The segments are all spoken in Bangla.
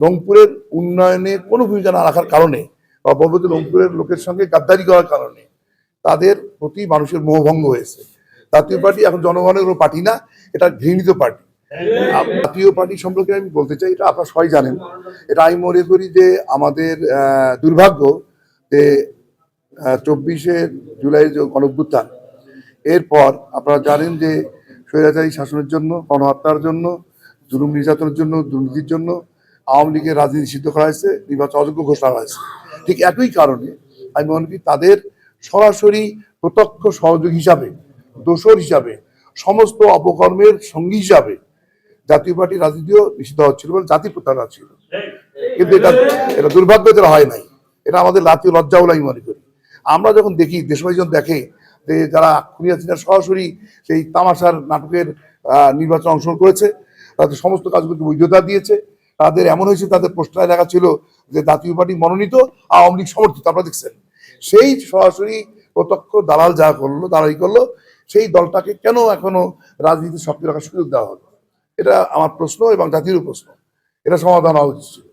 রংপুরের উন্নয়নে কোনো ভূমিকা না রাখার কারণে বা বলব রংপুরের লোকের সঙ্গে গাদ্দারি করার কারণে তাদের প্রতি মানুষের মোহভঙ্গ হয়েছে। জাতীয় পার্টি এখন জনগণের কোনো পার্টি না, এটা ঘৃণিত পার্টি। জাতীয় পার্টি সম্পর্কে আমি বলতে চাই, এটা আপনারা সবাই জানেন। এটা আমি মনে করি যে আমাদের দুর্ভাগ্য যে চব্বিশে জুলাই যে গণভ্যুত্থান এরপর আপনারা জানেন যে স্বৈরাচারী শাসনের জন্য, গণহত্যার জন্য, জুলুম নির্যাতনের জন্য, দুর্নীতির জন্য আওয়ামী লীগের রাজনীতি সিদ্ধ করা হয়েছে, নির্বাচন অযোগ্য ঘোষণা হয়েছে। ঠিক একই কারণে আমি মনে করি তাদের সরাসরি প্রত্যক্ষ সহযোগী হিসাবে, দোষর হিসাবে, সমস্ত অপকর্মের সঙ্গী হিসাবে জাতীয় পার্টির রাজনীতিও নিষিদ্ধ হচ্ছিল বলে জাতি প্রত্যাহার ছিল। কিন্তু এটা এটা দুর্ভাগ্য যেটা হয় নাই। এটা আমাদের জাতীয় লজ্জা বলে আমি মনে করি। আমরা যখন দেখি, দেশবাসী যখন দেখে যে যারা খুনিয়া চিনা সরাসরি সেই তামাশার নাটকের নির্বাচন অংশগ্রহণ করেছে, তাদের সমস্ত কাজগুলোকে বৈধতা দিয়েছে তাদের এমন হয়েছে, তাদের পোস্টারে লেখা ছিল যে জাতীয় পার্টি মনোনীত, আওয়ামী লীগ সমর্থিত, আপনারা দেখছেন। সেই সরাসরি প্রত্যক্ষ দালাল যা করল, দালালি করল, সেই দলটাকে কেন এখনও রাজনীতি সক্রিয় রাখার সুযোগ দেওয়া হলো? এটা আমার প্রশ্ন এবং জাতিরও প্রশ্ন। এটা সমাধান হওয়া উচিত ছিল।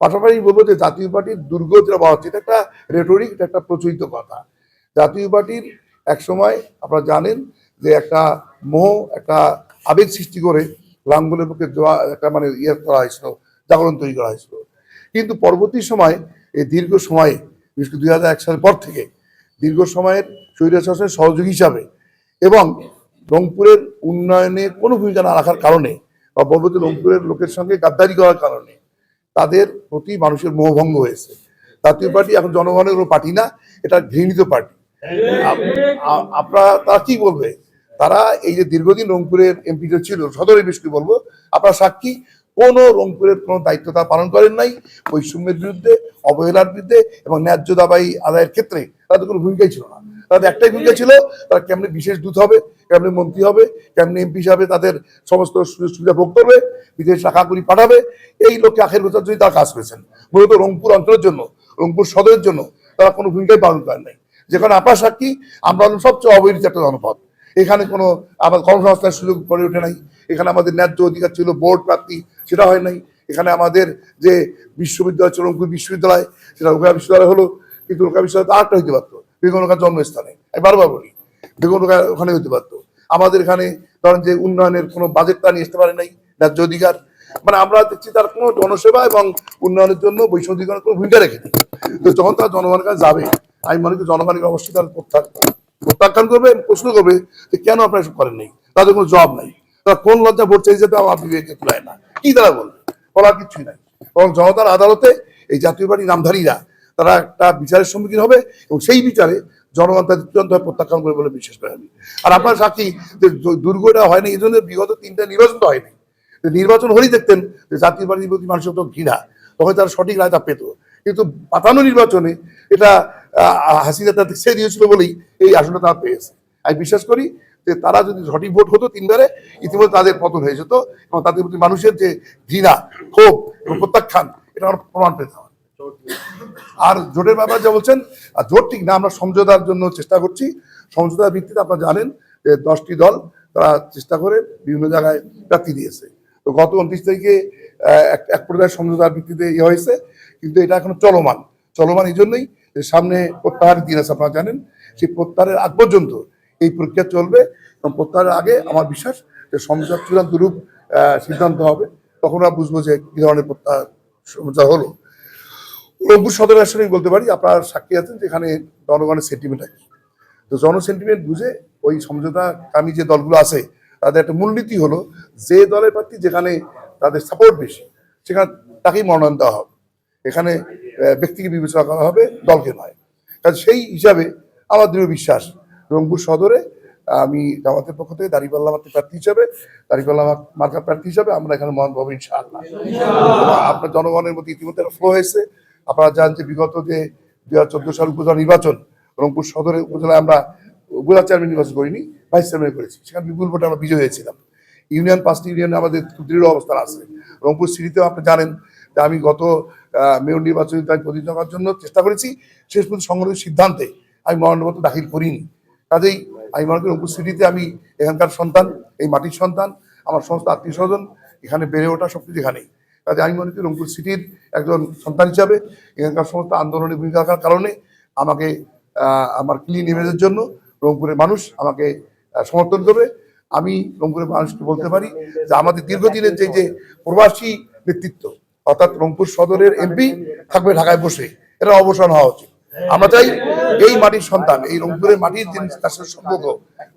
পাশাপাশি বলব যে জাতীয় পার্টির দুর্গ যেটা বলা হচ্ছে এটা একটা রেটরিক এটা একটা প্রচলিত কথা। জাতীয় পার্টির এক সময় আপনারা জানেন যে একটা মোহ, একটা আবেগ সৃষ্টি করে লাঙ্গলের পক্ষে একটা মানে ইয়ে করা হয়েছিল, জাগরণ তৈরি করা হয়েছিল। কিন্তু পরবর্তী সময়, এই দীর্ঘ সময়ে, বিশেষ দুই হাজার এক সালের পর থেকে, দীর্ঘ সময়ের স্বৈরাচার শাসনের সহযোগী হিসাবে এবং রংপুরের উন্নয়নে কোনো ভূমিকা না রাখার কারণে বা পরবর্তী রংপুরের লোকের সঙ্গে গাদ্দারি করার কারণে তাদের প্রতি মানুষের মোহভঙ্গ হয়েছে। জাতীয় পার্টি এখন জনগণের পার্টি না, এটা ঘৃণিত পার্টি। আপনারা তারা কি বলবে? তারা এই যে দীর্ঘদিন রংপুরের এমপি যে ছিল, সদর এমপি বলব, আপনার সাক্ষী, কোন রংপুরের কোনো দায়িত্ব তারা পালন করেন নাই, বৈষম্যের বিরুদ্ধে, অবহেলার বিরুদ্ধে এবং ন্যায্য দাবাই আদায়ের ক্ষেত্রে তাদের কোনো ভূমিকাই ছিল না। তাদের একটাই ভূমিকা ছিল, তারা কেমনি বিশেষ দূত হবে, কেমনি মন্ত্রী হবে, কেমনি এমপি হিসাবে তাদের সমস্ত সুযোগ সুবিধা ভোগ করবে, বিদেশ টাকা করি পাঠাবে, এই লক্ষ্যে আখের বছর জন্য তারা কাজ করেছেন, মূলত রংপুর অঞ্চলের জন্য, রংপুর সদরের জন্য তারা কোনো ভূমিকাই পালন করেন নাই। যেখানে আপনার সাক্ষী, আমরা হলাম সবচেয়ে অবহেলিত একটা জনপদ। এখানে কোনো আমার কর্মসংস্থানের সুযোগ করে ওঠে নাই। এখানে আমাদের ন্যায্য অধিকার ছিল, বোর্ড প্রাপ্তি সেটা হয় নাই। এখানে আমাদের যে বিশ্ববিদ্যালয় রংপুর বিশ্ববিদ্যালয়, সেটা রোকা বিশ্ববিদ্যালয় হলো, কিন্তু রোকা বিশ্ববিদ্যালয় তো আরেকটা হইতে পারতো। বেগুন রোকার জন্মস্থানে। আমি বারবার বলি বেগুন রোকা ওখানে হইতে পারতো। আমাদের এখানে ধরেন যে উন্নয়নের কোনো বাজেটটা নিয়ে আসতে পারে নাই, ন্যায্য অধিকার। মানে আমরা দেখছি তার কোনো জনসেবা এবং উন্নয়নের জন্য বৈষম্যিকরণের কোনো ভূমিকা রেখেনি তো যখন তারা জনগণের কাছে যাবে, আমি মনে করি জনগণের অবশ্যই তার প্রত্যাখ্যান প্রত্যাখ্যান করবে প্রশ্ন করবে যে কেন আপনারা এসব করেন নাই? তাদের কোনো জবাব নাই। তারা কোন লজ্জা ভোট চাইছে তা আপনি তুলায় না। কি তারা বলবে? বলার কিছুই নাই। এবং জনতার আদালতে এই জাতীয় পার্টির নামধারীরা, তারা একটা বিচারের সম্মুখীন হবে এবং সেই বিচারে জনগণ তাদের চূড়ান্তভাবে প্রত্যাখ্যান করে বলে বিশ্বাস করে আমি আর আপনার সাক্ষী যে দুর্গটা হয়নি, এই জন্য বিগত তিনটা নির্বাচন তো হয়নি। নির্বাচন হলেই দেখতেন যে জাতীয় পার্টির প্রতি মানুষের তো ঘৃণা, তখন তারা সঠিক রায়টা পেত। কিন্তু পাতানো নির্বাচনে এটা হাসিনা তাদের ছেড়ে দিয়েছিল বলেই এই আসনটা তারা পেয়েছে। আমি বিশ্বাস করি যে তারা যদি সঠিক ভোট হতো তিনবারে, ইতিমধ্যে তাদের পতন হয়ে যেত এবং তাদের প্রতি মানুষের যে ঘৃণা, ক্ষোভ এবং প্রত্যাখ্যান, এটা আমরা প্রমাণ পেতাম আর জোটের ব্যাপারে যা বলছেন, আর জোট ঠিক না, আমরা সমঝোতার জন্য চেষ্টা করছি। সমঝোতার ভিত্তিতে আপনারা জানেন যে দশটি দল তারা চেষ্টা করে বিভিন্ন জায়গায় প্রার্থী দিয়েছে। তো গত উনত্রিশ তারিখে এক পর্যায়ে সমঝোতার ভিত্তিতে ইয়ে হয়েছে, কিন্তু এটা এখনও চলমান। চলমান এই জন্যই সামনে প্রত্যাহারের দিন আছে, আপনারা জানেন। সেই প্রত্যাহারের আগ পর্যন্ত এই প্রক্রিয়া চলবে এবং প্রত্যাহারের আগে আমার বিশ্বাস যে সমঝোতার চূড়ান্ত রূপ সিদ্ধান্ত হবে। তখন আমরা বুঝব যে কি ধরনের প্রত্যাহার সমঝোতা হলো। রংপুর সদর আমি বলতে পারি, আপনার সাক্ষী আছেন যেখানে জনগণের সেন্টিমেন্ট আছে তো জন সেন্টিমেন্ট বুঝে ওই সমঝোতাকামী যে দলগুলো আছে, তাদের একটা মূলনীতি হলো যে দলের প্রার্থী যেখানে তাদের সাপোর্ট বেশি, সেখানে তাকেই মনোনয়ন দেওয়া হবে। এখানে ব্যক্তিকে বিবেচনা করা হবে, দলকে নয়। কাজে সেই হিসাবে আমার দৃঢ় বিশ্বাস, রংপুর সদরে আমি জামাতের পক্ষ থেকে দাঁড়িপাল্লা মাত্র প্রার্থী হিসাবে দাঁড়িপাল্লা মার্কা প্রার্থী হিসাবে আমরা এখানে মহান পাবো, ইনশাআল্লাহ। আপনার জনগণের মধ্যে ইতিমধ্যে ফ্লো হয়েছে। আপনারা জানেন যে বিগত যে দুই হাজার চোদ্দ সাল উপজেলা নির্বাচন, রংপুর সদরে উপজেলায় আমরা উপজেলা চেয়ারম্যান নির্বাচন করিনি ভাইস চেয়ারম্যান করেছি। সেখানে বিপুল ভোটে আমরা বিজয় হয়েছিলাম। ইউনিয়ন, পাঁচটি ইউনিয়নে আমাদের খুব দৃঢ় অবস্থান আছে। রংপুর সিটিতেও আপনি জানেন আমি গত মেয়র নির্বাচনে আমি প্রতিদ্বন্দ্বিতা করার জন্য চেষ্টা করেছি। শেষ পর্যন্ত সংগঠিত সিদ্ধান্তে আমি মনোনয়নপত্র দাখিল করিনি। কাজেই আমি মনে করি সিটিতে আমি এখানকার সন্তান, এই মাটির সন্তান, আমার সমস্ত আত্মীয় স্বজন এখানে বেড়ে ওঠা সব কিছু এখানেই। কাজে আমি মনে করি রংপুর সিটির একজন সন্তান হিসাবে এখানকার সমস্ত আন্দোলনে ভূমিকা রাখার কারণে আমাকে আমার ক্লিন ইমেজের জন্য রংপুরের মানুষ আমাকে সমর্থন করবে। আমি রংপুরের মানুষকে বলতে পারি যে আমাদের দীর্ঘদিনের যে যে প্রবাসী নেতৃত্ব অর্থাৎ রংপুর সদরের এমপি থাকবে ঢাকায় বসে। এটা অবসান হওয়া উচিত। আমরা চাই এই মাটির সন্তান, এই রংপুরের মাটির যিনি তার সম্পর্ক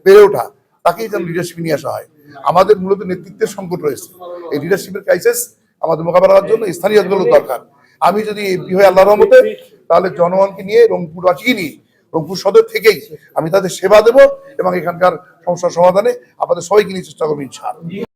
বেড়ে ওঠা, তাকেই যেন লিডারশিপ নিয়ে আসা হয়। আমাদের মূলত নেতৃত্বের সংকট রয়েছে। এই লিডারশিপের ক্রাইসিস আমাদের মোকাবেলা করার জন্য স্থানীয় আন্দোলন দরকার। আমি যদি এমপি হয়ে আল্লাহ রহমতে, তাহলে জনগণকে নিয়ে রংপুরবাসীকে নিয়ে, রংপুর সদর থেকেই আমি তাদের সেবা দেব এবং এখানকার সমস্যার সমাধানে আপনাদের সবাইকে নিয়ে চেষ্টা করব ইনশাআল্লাহ।